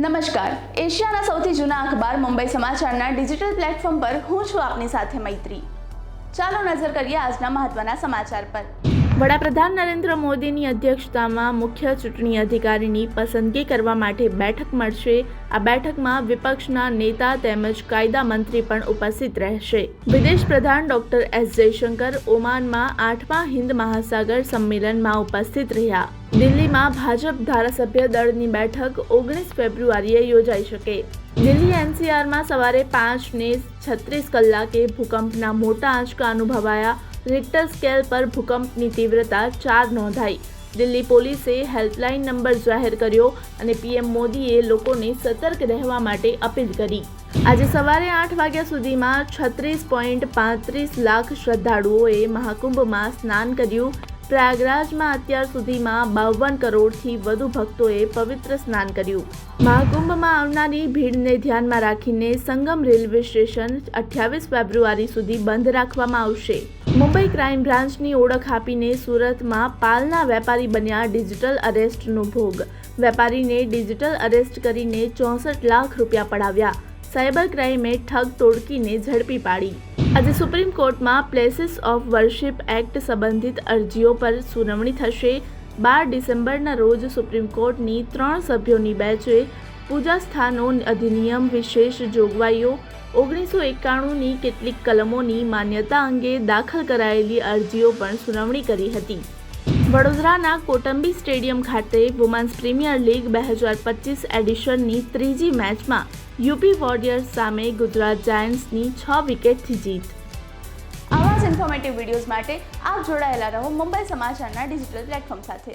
નમસ્કાર. એશિયાના સૌથી જૂના અખબાર મુંબઈ સમાચારના ડિજિટલ પ્લેટફોર્મ પર હું છું આપની સાથે મૈત્રી. ચાલો નજર કરીએ આજના મહત્વના સમાચાર પર. વડાપ્રધાન નરેન્દ્ર મોદીની અધ્યક્ષતામાં મુખ્ય ચૂંટણી અધિકારીની પસંદગી કરવા માટે બેઠક મળશે. આ બેઠકમાં વિપક્ષના નેતા તેમજ કાયદા મંત્રી પણ ઉપસ્થિત રહેશે. વિદેશ પ્રધાન ડોક્ટર એસ જયશંકર ઓમાનમાં આઠમા હિન્દ મહાસાગર સંમેલનમાં ઉપસ્થિત રહ્યા. દિલ્હીમાં ભાજપ ધારાસભ્ય દળની બેઠક ઓગણીસ ફેબ્રુઆરીએ યોજાઈ શકે. દિલ્હી એનસીઆરમાં સવારે પાંચને છત્રીસ કલાકે ભૂકંપના મોટા આંચકા અનુભવાયા. રિક્ટર સ્કેલ પર ભૂકંપની તીવ્રતા ચાર નોંધાઈ. દિલ્હી પોલીસે હેલ્પલાઇન નંબર જાહેર કર્યો અને પીએમ મોદીએ લોકોને સતર્ક રહેવા માટે અપીલ કરી. આજે સવારે આઠ વાગ્યા સુધીમાં છત્રીસ પોઈન્ટ પાંત્રીસ લાખ શ્રદ્ધાળુઓએ મહાકુંભમાં સ્નાન કર્યું. પ્રયાગરાજમાં અત્યાર સુધીમાં બાવન કરોડથી વધુ ભક્તોએ પવિત્ર સ્નાન કર્યું. મહાકુંભમાં આવનારી ભીડને ધ્યાનમાં રાખીને સંગમ રેલવે સ્ટેશન અઠ્યાવીસ ફેબ્રુઆરી સુધી બંધ રાખવામાં આવશે. મુંબઈ ક્રાઇમ બ્રાન્ચની ઓળખ આપીને સુરતમાં પાલના વેપારી બન્યા ડિજિટલ અરેસ્ટનો ભોગ. વેપારીને ડિજિટલ અરેસ્ટ કરીને ચોસઠ લાખ રૂપિયા પડાવ્યા. સાયબર ક્રાઇમે ઠગ તોડકીને ઝડપી પાડી. આજે સુપ્રીમ કોર્ટમાં પ્લેસીસ ઓફ વર્શિપ એક્ટ સંબંધિત અરજીઓ પર સુનાવણી થશે. બાર ડિસેમ્બરના રોજ સુપ્રીમ કોર્ટની ત્રણ સભ્યોની બેચે પૂજા સ્થાનો અધિનિયમ વિશેષ જોગવાઈઓ ઓગણીસો એકાણુંની કેટલીક કલમોની માન્યતા અંગે દાખલ કરાયેલી અરજીઓ પણ સુનાવણી કરી હતી. વડોદરાના કોટંબી સ્ટેડિયમ ખાતે વુમન્સ પ્રીમિયર લીગ બે હજાર પચીસ એડિશનની ત્રીજી મેચમાં યુપી વોરિયર્સ સામે ગુજરાત જાયન્ટ્સની છ વિકેટથી જીત. આવા જ ઇન્ફોર્મેટિવ વિડીયોઝ માટે આપ જોડાયેલા રહો મુંબઈ સમાચારના ડિજિટલ પ્લેટફોર્મ સાથે.